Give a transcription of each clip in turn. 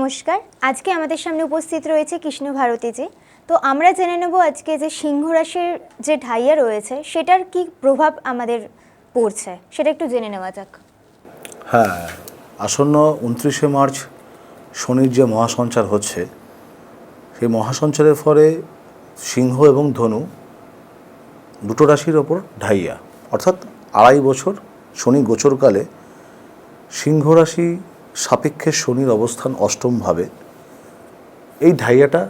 নমস্কার। আজকে আমাদের সামনে উপস্থিত রয়েছে কৃষ্ণ ভারতীজি তো আমরা জেনে নেব আজকে যে সিংহ রাশির যে ঢাইয়া রয়েছে, সেটার কি প্রভাব আমাদের পড়ছে? সেটা একটু জেনে নেওয়া যাক। হ্যাঁ আসন্ন উনত্রিশে মার্চ শনির যে মহাসঞ্চার হচ্ছে, সেই মহাসঞ্চারের ফলে সিংহ এবং ধনু দুটো রাশির ওপর ঢাইয়া। অর্থাৎ আড়াই বছর শনি গোচরকালে সিংহ রাশি সাপেক্ষে শনির অবস্থান অষ্টমভাবে এই ঢাইয়াটা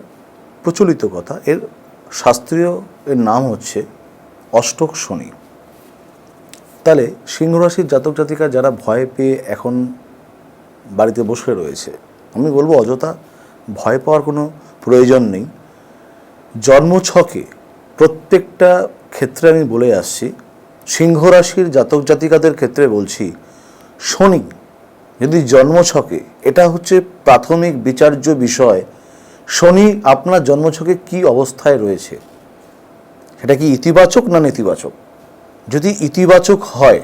প্রচলিত কথা। এর শাস্ত্রীয় এর নাম হচ্ছে অষ্টক শনি। তাহলে সিংহ রাশির জাতক জাতিকা যারা ভয় পেয়ে এখন বাড়িতে বসে রয়েছে, আমি বলব অযথা ভয় পাওয়ার কোনো প্রয়োজন নেই। জন্মছকে প্রত্যেকটা ক্ষেত্রে আমি বলে আসছি, সিংহ রাশির জাতক জাতিকাদের ক্ষেত্রে বলছি, শনি যদি জন্মছকে এটা হচ্ছে প্রাথমিক বিচার্য বিষয়। শনি, আপনার জন্মছকে কি অবস্থায় রয়েছে? সেটা কি ইতিবাচক না নেতিবাচক? যদি ইতিবাচক হয়,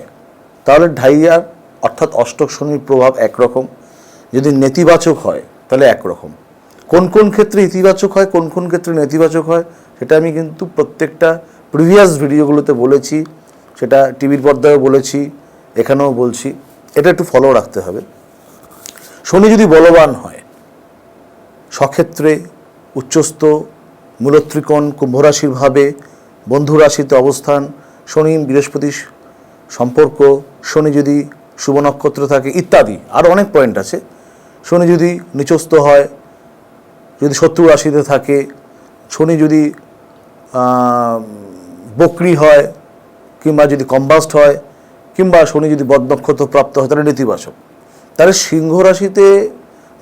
তাহলে ঢাইয়ার অর্থাৎ অষ্টক শনির প্রভাব একরকম। যদি নেতিবাচক হয়, তাহলে একরকম। কোন কোন ক্ষেত্রে ইতিবাচক হয়, কোন কোন ক্ষেত্রে নেতিবাচক হয়, সেটা আমি কিন্তু প্রত্যেকটা প্রিভিয়াস ভিডিওগুলোতে বলেছি। সেটা টিভির পর্দায়ও বলেছি, এখানেও বলছি। এটা একটু ফলো রাখতে হবে। শনি যদি বলবান হয়, সক্ষেত্রে উচ্চস্থ, মূলত্রিকোণ, কুম্ভরাশির ভাবে বন্ধু রাশিতে অবস্থান, শনি, বৃহস্পতি সম্পর্ক, শনি যদি শুভ নক্ষত্র থাকে ইত্যাদি আরও অনেক পয়েন্ট আছে। শনি যদি নিচস্থ হয়, যদি শত্রু রাশিতে থাকে, শনি যদি বকরি হয় কিংবা যদি কম্বাস্ট হয় কিংবা শনি যদি বদনক্ষত্র প্রাপ্ত হয়, তাহলে নেতিবাচক। তাহলে সিংহ রাশিতে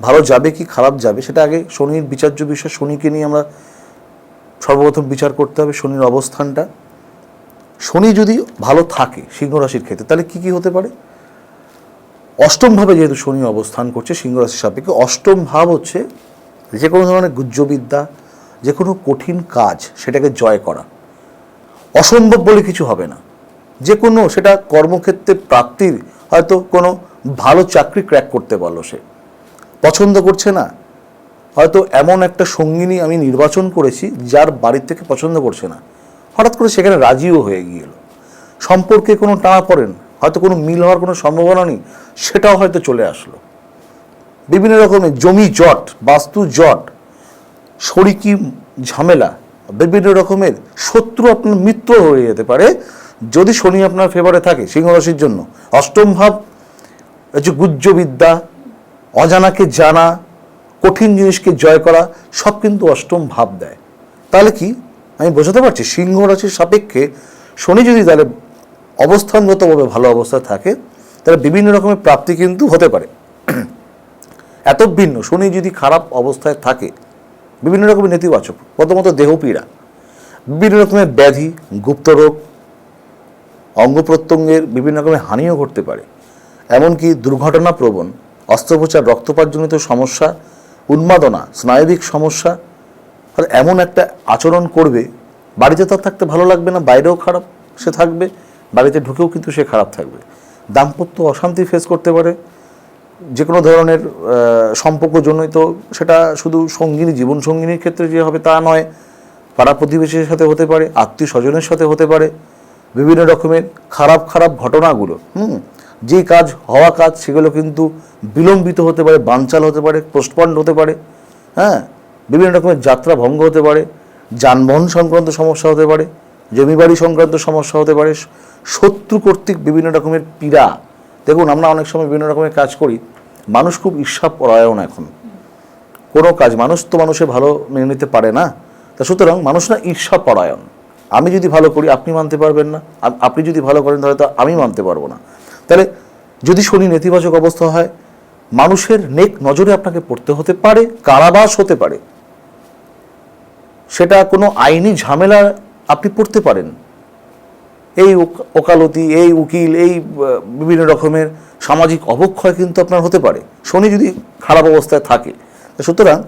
ভালো যাবে কি খারাপ যাবে, সেটা আগে শনির বিচার্য বিষয়, শনিকে নিয়ে আমরা সর্বপ্রথম বিচার করতে হবে, শনির অবস্থানটা। শনি যদি ভালো থাকে সিংহ রাশির ক্ষেত্রে, তাহলে কি কি হতে পারে? অষ্টমভাবে যেহেতু শনি অবস্থান করছে, সিংহ রাশির সাপেক্ষে, অষ্টম ভাব হচ্ছে যে কোনো ধরনের গুজ্জবিদ্যা, যে কোনো কঠিন কাজ, সেটাকে জয় করা। অসম্ভব বলে কিছু হবে না। যে কোনো সেটা কর্মক্ষেত্রে প্রাপ্তির হয়তো কোনো ভালো চাকরি ক্র্যাক করতে পারল সে। পছন্দ করছে না। হয়তো এমন একটা সঙ্গিনী আমি নির্বাচন করেছি যার বাড়ির থেকে পছন্দ করছে না। হঠাৎ করে সেখানে রাজিও হয়ে গিয়েল সম্পর্কে কোনো টানা পড়েন, হয়তো কোনো মিল হওয়ার কোনো সম্ভাবনা নেই, সেটাও হয়তো চলে আসলো। বিভিন্ন রকমের জমি জট, বাস্তু জট, শরিকি ঝামেলা, বিভিন্ন রকমের শত্রু আপনার মিত্র হয়ে যেতে পারে যদি শনি আপনার ফেভারে থাকে, সিংহ রাশির জন্য, অষ্টম ভাব হচ্ছে গুজ্জবিদ্যা, অজানাকে জানা, কঠিন জিনিসকে জয় করা, সব কিন্তু অষ্টম ভাব দেয়। তাহলে কি? আমি বোঝাতে পারছি, সিংহ রাশির সাপেক্ষে শনি যদি তাহলে অবস্থানগতভাবে ভালো অবস্থায় থাকে, তাহলে বিভিন্ন রকমের প্রাপ্তি কিন্তু হতে পারে। এত ভিন্ন, শনি যদি খারাপ অবস্থায় থাকে, বিভিন্ন রকমের নেতিবাচক, প্রথমত দেহপীড়া, বিভিন্ন রকমের ব্যাধি গুপ্তরোগ অঙ্গ প্রত্যঙ্গের বিভিন্ন রকমের হানিও ঘটতে পারে। এমনকি দুর্ঘটনা প্রবণ অস্ত্রোপচার, রক্তপাতজনিত সমস্যা, উন্মাদনা, স্নায়বিক সমস্যা, ফলে এমন একটা আচরণ করবে, বাড়িতে তার থাকতে ভালো লাগবে না, বাইরেও খারাপ সে থাকবে, বাড়িতে ঢুকেও কিন্তু সে খারাপ থাকবে। দাম্পত্য অশান্তি ফেস করতে পারে যে কোনো ধরনের সম্পর্কজনিত, সেটা শুধু সঙ্গিনী, জীবন সঙ্গিনীর ক্ষেত্রে যে হবে তা নয়, পাড়া প্রতিবেশীর সাথে হতে পারে আত্মীয় স্বজনের সাথে হতে পারে বিভিন্ন রকমের খারাপ খারাপ ঘটনাগুলো, হুম? যে কাজ হওয়া কাজ সেগুলো কিন্তু বিলম্বিত হতে পারে, বানচাল হতে পারে পোস্টপন্ড হতে পারে হ্যাঁ? বিভিন্ন রকমের যাত্রা ভঙ্গ হতে পারে, যানবাহন সংক্রান্ত সমস্যা হতে পারে, জমিবাড়ি সংক্রান্ত সমস্যা হতে পারে, শত্রু কর্তৃক বিভিন্ন রকমের পীড়া। দেখুন, আমরা অনেক সময় বিভিন্ন রকমের কাজ করি, মানুষ খুব ঈর্ষা পরায়ণ এখন। কোনো কাজ, মানুষ তো মানুষের ভালো মেনে নিতে পারে না। তা সুতরাং মানুষ না ঈর্ষা পরায়ণ। আমি যদি ভালো করি, আপনি মানতে পারবেন না। আপ- আপনি যদি ভালো করেন, তাহলে তো আমি মানতে পারব না। তাহলে যদি শনি নেতিবাচক অবস্থা হয়, মানুষের নেক নজরে আপনাকে পড়তে হতে পারে, কারাবাস হতে পারে। সেটা কোনো আইনি ঝামেলা আপনি পড়তে পারেন। এই ওক- ওকালতি, এই উকিল, এই বিভিন্ন রকমের সামাজিক অবক্ষয় কিন্তু আপনার হতে পারে। শনি যদি খারাপ অবস্থায় থাকে, সুতরাং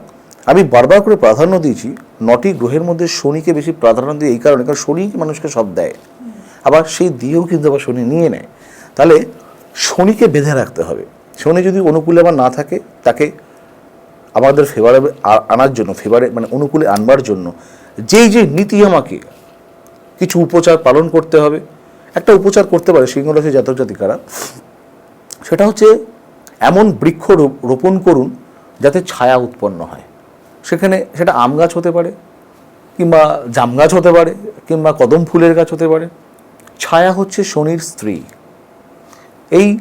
আমি বারবার করে প্রাধান্য দিয়েছি, নটি গ্রহের মধ্যে শনিকে বেশি প্রাধান্য দিই এই কারণে, কারণ শনি মানুষকে সব দেয়। আবার সেই দিয়েও কিন্তু আবার শনি নিয়ে নেয়। তাহলে শনিকে বেঁধে রাখতে হবে। শনি যদি অনুকূলে আবার না থাকে, তাকে আমাদের ফেভারে আনার জন্য ফেভারে মানে অনুকূলে আনবার জন্য যেই যে নীতি আমাকে কিছু উপচার পালন করতে হবে, একটা উপচার করতে পারে সিংহরাশি জাতক জাতিকারা, সেটা হচ্ছে এমন বৃক্ষ রোপ- রোপণ করুন যাতে ছায়া উৎপন্ন হয়। সেখানে সেটা আম গাছ হতে পারে, কিংবা জাম গাছ হতে পারে, কিংবা কদম ফুলের গাছ হতে পারে। ছায়া হচ্ছে শনির স্ত্রী। এই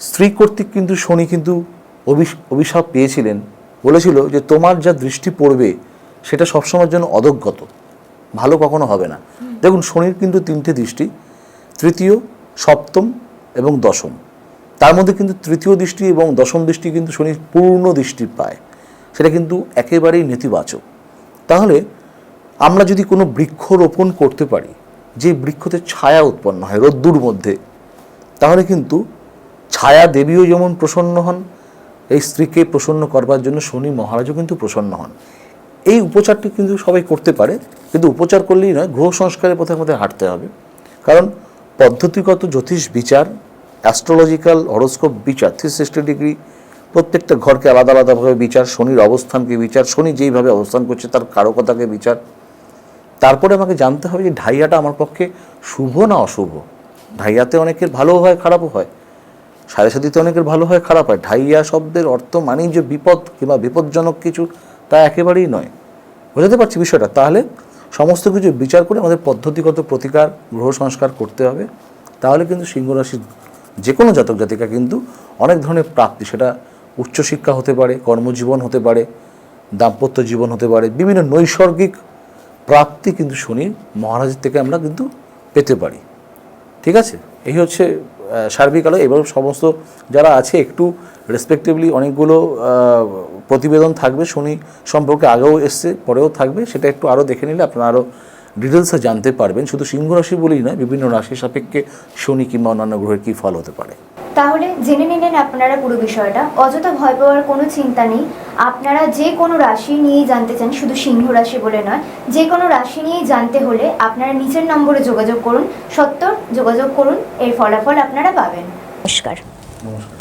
স্ত্রী কর্তৃক কিন্তু শনি কিন্তু অভিশ- অভিশাপ পেয়েছিলেন। বলেছিল যে তোমার যা দৃষ্টি পড়বে, সেটা সবসময়ের জন্য অদজ্ঞত ভালো কখনো হবে না। দেখুন, শনির কিন্তু তিনটে দৃষ্টি, তৃতীয় সপ্তম এবং দশম। তার মধ্যে কিন্তু তৃতীয় দৃষ্টি এবং দশম দৃষ্টি কিন্তু শনি পূর্ণ দৃষ্টি পায়। সেটা কিন্তু একেবারেই নেতিবাচক। তাহলে আমরা যদি কোনো বৃক্ষ রোপণ করতে পারি, যে বৃক্ষতে ছায়া উৎপন্ন হয় রোদ্দুর মধ্যে, তাহলে কিন্তু ছায়া দেবীও যেমন প্রসন্ন হন, এই স্ত্রীকে প্রসন্ন করবার জন্য শনি মহারাজও কিন্তু প্রসন্ন হন। এই উপচারটি কিন্তু সবাই করতে পারে, কিন্তু উপচার করলেই নয়, গ্রহ সংস্কারের পথে আমাদের হাঁটতে হবে। কারণ পদ্ধতিগত জ্যোতিষ বিচার অ্যাস্ট্রোলজিক্যাল হরোস্কোপ বিচার থ্রি সিক্সটি ডিগ্রি প্রত্যেকটা ঘরকে আলাদা আলাদাভাবে বিচার, শনির অবস্থানকে বিচার, শনি যেইভাবে অবস্থান করছে তার কারকতাকে বিচার। তারপরে আমাকে জানতে হবে যে ঢাইয়াটা আমার পক্ষে শুভ না অশুভ। ঢাইয়াতে অনেকের ভালো হয়, খারাপও হয়। সাড়ে সাথীতে অনেকের ভালো হয়, খারাপ হয়। ঢাইয়া শব্দের অর্থ মানেই যে বিপদ কিংবা বিপজ্জনক কিছু, তা একেবারেই নয়। বোঝাতে পারছি বিষয়টা? তাহলে সমস্ত কিছু বিচার করে আমাদের পদ্ধতিগত প্রতিকার, গ্রহ সংস্কার করতে হবে। তাহলে কিন্তু সিংহ রাশির যে কোনো জাতক জাতিকা কিন্তু অনেক ধরনের প্রাপ্তি, সেটা উচ্চশিক্ষা হতে পারে, কর্মজীবন হতে পারে, দাম্পত্য জীবন হতে পারে, বিভিন্ন নৈসর্গিক প্রাপ্তি কিন্তু শনি মহারাজের থেকে আমরা কিন্তু পেতে পারি। ঠিক আছে? এই হচ্ছে সার্বিক আলো এবং সমস্ত যারা আছে, একটু রেসপেক্টিভলি অনেকগুলো প্রতিবেদন থাকবে শনি সম্পর্কে আগেও এসছে, পরেও থাকবে, সেটা একটু আরও দেখে নিলে আপনারা আরও ডিটেলসে জানতে পারবেন। শুধু সিংহ রাশি বলেই নয়, বিভিন্ন রাশি সাপেক্ষে শনি কিংবা অন্যান্য গ্রহের কী ফল হতে পারে। তাহলে জেনে নিলেন আপনারা পুরো বিষয়টা। অযথা ভয় পাওয়ার কোনো চিন্তা নেই। আপনারা যে কোনো রাশি নিয়েই জানতে চান শুধু সিংহ রাশি বলে নয় যে কোনো রাশি নিয়েই জানতে হলে আপনারা নিচের নম্বরে যোগাযোগ করুন সত্তর যোগাযোগ করুন এর ফলাফল আপনারা পাবেন। নমস্কার। নমস্কার।